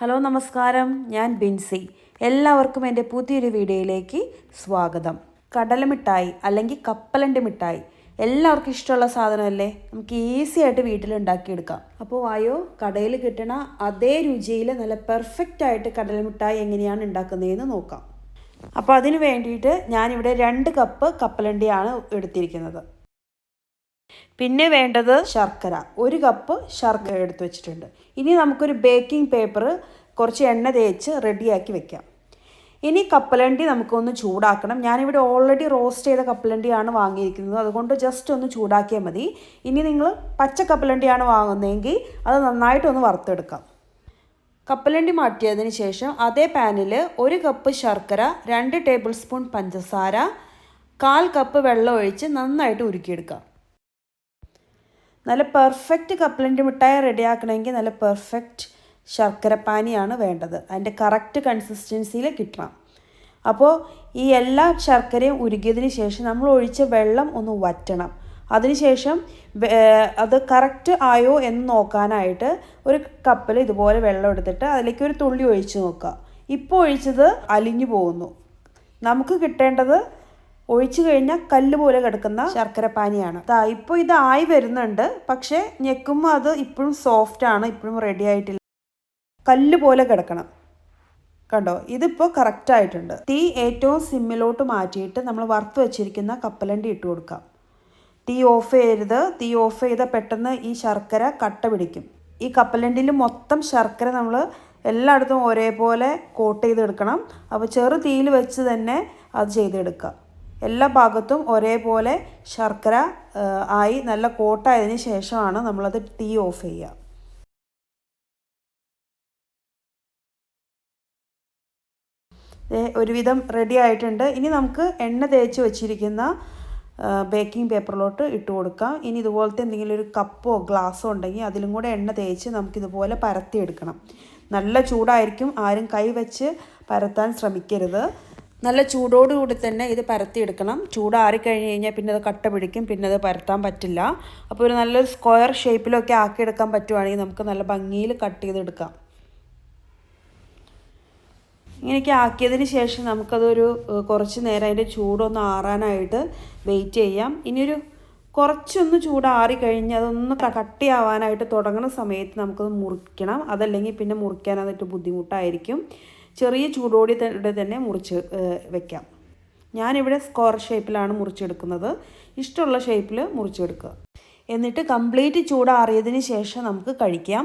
Hello നമസ്കാരം. ഞാൻ ബിൻസി. എല്ലാവർക്കും എന്റെ പുതിയൊരു വീഡിയോയിലേക്ക് സ്വാഗതം. കടല മിഠായി അല്ലെങ്കിൽ കപ്പലന്റെ മിഠായി. എല്ലാവർക്കും ഇഷ്ടമുള്ള സാധനമല്ലേ? നമുക്ക് ഈസി ആയിട്ട് വീട്ടിൽ ഉണ്ടാക്കിയെടുക്കാം. അപ്പോൾ വായോ കടയിൽ കിട്ടണ അതേ രുചിയിൽ നല്ല പെർഫെക്റ്റ് ആയിട്ട് കടല മിഠായി എങ്ങനെയാണ് ഉണ്ടാക്കുന്നതെന്ന് നോക്കാം. അപ്പോൾ അതിന് വേണ്ടിയിട്ട് ഞാനിവിടെ രണ്ട് കപ്പ് കപ്പലണ്ടിയാണ് എടുത്തിരിക്കുന്നത്. പിന്നെ വേണ്ടത് ശർക്കര. ഒരു കപ്പ് ശർക്കര എടുത്ത് വെച്ചിട്ടുണ്ട്. ഇനി നമുക്കൊരു ബേക്കിംഗ് പേപ്പർ കുറച്ച് എണ്ണ തേച്ച് റെഡിയാക്കി വെക്കാം. ഇനി കപ്പലണ്ടി നമുക്കൊന്ന് ചൂടാക്കണം. ഞാനിവിടെ ഓൾറെഡി റോസ്റ്റ് ചെയ്ത കപ്പലണ്ടിയാണ് വാങ്ങിയിരിക്കുന്നത്. അതുകൊണ്ട് ജസ്റ്റ് ഒന്ന് ചൂടാക്കിയാൽ മതി. ഇനി നിങ്ങൾ പച്ച കപ്പലണ്ടിയാണ് വാങ്ങുന്നതെങ്കിൽ അത് നന്നായിട്ടൊന്ന് വറുത്തെടുക്കാം. കപ്പലണ്ടി മാറ്റിയതിന് ശേഷം അതേ പാനിൽ ഒരു കപ്പ് ശർക്കര രണ്ട് ടേബിൾ സ്പൂൺ പഞ്ചസാര കാൽ കപ്പ് വെള്ളം ഒഴിച്ച് നന്നായിട്ട് ഉരുക്കിയെടുക്കാം. നല്ല പെർഫെക്റ്റ് കപ്പലണ്ടി മിഠായി റെഡിയാക്കണമെങ്കിൽ നല്ല പെർഫെക്റ്റ് ശർക്കരപ്പാനിയാണ് വേണ്ടത്. അതിന്റെ കറക്റ്റ് കൺസിസ്റ്റൻസിയിൽ കിട്ടണം. അപ്പോൾ ഈ എല്ലാ ശർക്കരയും ഉരുകിയതിന് ശേഷം നമ്മൾ ഒഴിച്ച വെള്ളം ഒന്ന് വറ്റണം. അതിനുശേഷം അത് കറക്റ്റ് ആയോ എന്ന് നോക്കാനായിട്ട് ഒരു കപ്പിൽ ഇതുപോലെ വെള്ളം എടുത്തിട്ട് അതിലേക്ക് ഒരു തുള്ളി ഒഴിച്ച് നോക്കുക. ഇപ്പോൾ ഒഴിച്ചത് അലിഞ്ഞു പോകുന്നു. നമുക്ക് കിട്ടേണ്ടത് ഒഴിച്ചു കഴിഞ്ഞാൽ കല്ല് പോലെ കിടക്കുന്ന ശർക്കര പാനിയാണ്. ഇപ്പോൾ ഇത് ആയി വരുന്നുണ്ട്. പക്ഷേ ഞെക്കുമ്പോൾ അത് ഇപ്പോഴും സോഫ്റ്റ് ആണ് ഇപ്പോഴും റെഡി ആയിട്ടില്ല. കല്ല് പോലെ കിടക്കണം. കണ്ടോ? ഇതിപ്പോൾ കറക്റ്റ് ആയിട്ടുണ്ട്. തീ ഏറ്റവും സിമ്മിലോട്ട് മാറ്റിയിട്ട് നമ്മൾ വറുത്ത് വെച്ചിരിക്കുന്ന കപ്പലണ്ടി ഇട്ട് കൊടുക്കാം. തീ ഓഫ് ചെയ്യരുത്. തീ ഓഫ് ചെയ്താൽ പെട്ടെന്ന് ഈ ശർക്കര കട്ട പിടിക്കും. ഈ കപ്പലണ്ടിയിൽ മൊത്തം ശർക്കര നമ്മൾ എല്ലായിടത്തും ഒരേപോലെ കോട്ട് ചെയ്തെടുക്കണം. അപ്പോൾ ചെറു തീയിൽ വെച്ച് തന്നെ അത് ചെയ്തെടുക്കുക എല്ലാ ഭാഗത്തും ഒരേപോലെ ശർക്കര ആയി നല്ല കോട്ടായതിന് ശേഷമാണ് നമ്മളത് ടീ ഓഫ് ചെയ്യുക. ഒരുവിധം റെഡി ആയിട്ടുണ്ട്. ഇനി നമുക്ക് എണ്ണ തേച്ച് വെച്ചിരിക്കുന്ന ബേക്കിംഗ് പേപ്പറിലോട്ട് ഇട്ട് കൊടുക്കാം. ഇനി ഇതുപോലത്തെ എന്തെങ്കിലും ഒരു കപ്പോ ഗ്ലാസ്സോ ഉണ്ടെങ്കിൽ അതിലും കൂടെ എണ്ണ തേച്ച് നമുക്കിതുപോലെ പരത്തിയെടുക്കണം. നല്ല ചൂടായിരിക്കും. ആരും കൈ വെച്ച് പരത്താൻ ശ്രമിക്കരുത്. നല്ല ചൂടോടുകൂടി തന്നെ ഇത് പരത്തിയെടുക്കണം. ചൂടാറി കഴിഞ്ഞ് കഴിഞ്ഞാൽ പിന്നെ അത് കട്ട പിടിക്കും പിന്നെ അത് പരത്താൻ പറ്റില്ല. അപ്പോൾ ഒരു നല്ലൊരു സ്ക്വയർ ഷേപ്പിലൊക്കെ ആക്കിയെടുക്കാൻ പറ്റുവാണെങ്കിൽ നമുക്ക് നല്ല ഭംഗിയിൽ കട്ട് ചെയ്തെടുക്കാം. ഇങ്ങനെയൊക്കെ ആക്കിയതിന് ശേഷം നമുക്കതൊരു കുറച്ച് നേരം അതിന്റെ ചൂടൊന്ന് ആറാനായിട്ട് വെയിറ്റ് ചെയ്യാം. ഇനിയൊരു കുറച്ചൊന്ന് ചൂടാറി കഴിഞ്ഞ് അതൊന്ന് കട്ടിയാവാനായിട്ട് തുടങ്ങുന്ന സമയത്ത് നമുക്കത് മുറിക്കണം. അതല്ലെങ്കിൽ പിന്നെ മുറിക്കാനായിട്ട് ബുദ്ധിമുട്ടായിരിക്കും. ചെറിയ ചൂടോടി തന്നെ മുറിച്ച് വെക്കാം. ഞാനിവിടെ സ്ക്വയർ ഷേപ്പിലാണ് മുറിച്ചെടുക്കുന്നത്. ഇഷ്ടമുള്ള ഷേപ്പിൽ മുറിച്ചെടുക്കുക. എന്നിട്ട് കംപ്ലീറ്റ് ചൂടാറിയതിന് ശേഷം നമുക്ക് കഴിക്കാം.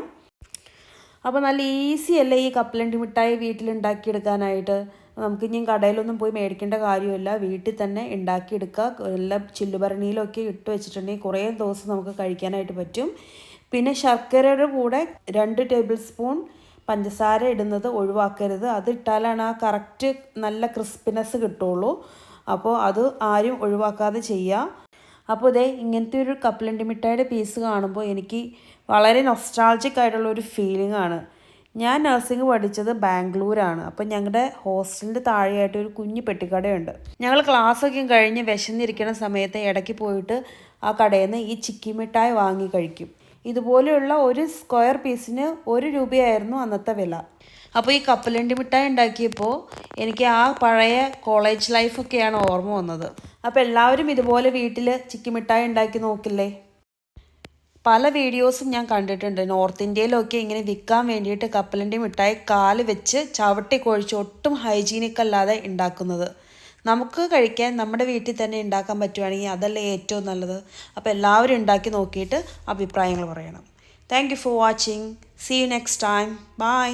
അപ്പോൾ നല്ല ഈസി അല്ലേ ഈ കപ്പലണ്ടി മിഠായി വീട്ടിലുണ്ടാക്കിയെടുക്കാനായിട്ട്? നമുക്ക് ഇനിയും കടയിലൊന്നും പോയി മേടിക്കേണ്ട കാര്യമില്ല. വീട്ടിൽ തന്നെ ഉണ്ടാക്കിയെടുക്കുക. നല്ല ചില്ലുപരണിയിലൊക്കെ ഇട്ട് വെച്ചിട്ടുണ്ടെങ്കിൽ കുറേ ദിവസം നമുക്ക് കഴിക്കാനായിട്ട് പറ്റും. പിന്നെ ശർക്കരയുടെ കൂടെ രണ്ട് ടേബിൾ സ്പൂൺ പഞ്ചസാര ഇടുന്നത് ഒഴിവാക്കരുത്. അതിട്ടാലാണ് ആ കറക്റ്റ് നല്ല ക്രിസ്പിനെസ് കിട്ടുള്ളൂ. അപ്പോൾ അത് ആരും ഒഴിവാക്കാതെ ചെയ്യുക. അപ്പോൾ ഇതേ ഇങ്ങനത്തെ ഒരു കപ്പലണ്ടി മിഠായിയുടെ പീസ് കാണുമ്പോൾ എനിക്ക് വളരെ നൊസ്റ്റാൾജിക് ആയിട്ടുള്ള ഒരു ഫീലിംഗ് ആണ്. ഞാൻ നഴ്സിംഗ് പഠിച്ചത് ബാംഗ്ലൂരാണ്. അപ്പോൾ ഞങ്ങളുടെ ഹോസ്റ്റലിന്റെ താഴെയായിട്ട് ഒരു കുഞ്ഞു പെട്ടിക്കടയുണ്ട്. ഞങ്ങൾ ക്ലാസ്സൊക്കെ കഴിഞ്ഞ് വിശന്നിരിക്കുന്ന സമയത്ത് ഇടയ്ക്ക് പോയിട്ട് ആ കടയിൽ നിന്ന് ഈ ചിക്കി മിഠായി വാങ്ങി കഴിക്കും. ഇതുപോലെയുള്ള ഒരു സ്ക്വയർ പീസിന് ഒരു രൂപയായിരുന്നു അന്നത്തെ വില. അപ്പോൾ ഈ കപ്പലണ്ടി മിഠായി ഉണ്ടാക്കിയപ്പോൾ എനിക്ക് ആ പഴയ കോളേജ് ലൈഫൊക്കെയാണ് ഓർമ്മ വന്നത്. അപ്പോൾ എല്ലാവരും ഇതുപോലെ വീട്ടിൽ ചിക്കി മിഠായി ഉണ്ടാക്കി നോക്കില്ലേ? പല വീഡിയോസും ഞാൻ കണ്ടിട്ടുണ്ട്. നോർത്ത് ഇന്ത്യയിലൊക്കെ ഇങ്ങനെ വിൽക്കാൻ വേണ്ടിയിട്ട് കപ്പലണ്ടി മിഠായി കാൽ വെച്ച് ചവിട്ടി കൊഴിച്ച് ഒട്ടും ഹൈജീനിക് അല്ലാതെ ഉണ്ടാക്കുന്നത്. നമുക്ക് കഴിക്കാൻ നമ്മുടെ വീട്ടിൽ തന്നെ ഉണ്ടാക്കാൻ പറ്റുവാണെങ്കിൽ അതല്ലേ ഏറ്റവും നല്ലത്. അപ്പോൾ എല്ലാവരും ഉണ്ടാക്കി നോക്കിയിട്ട് അഭിപ്രായങ്ങൾ പറയണം. Thank you for watching see you next time bye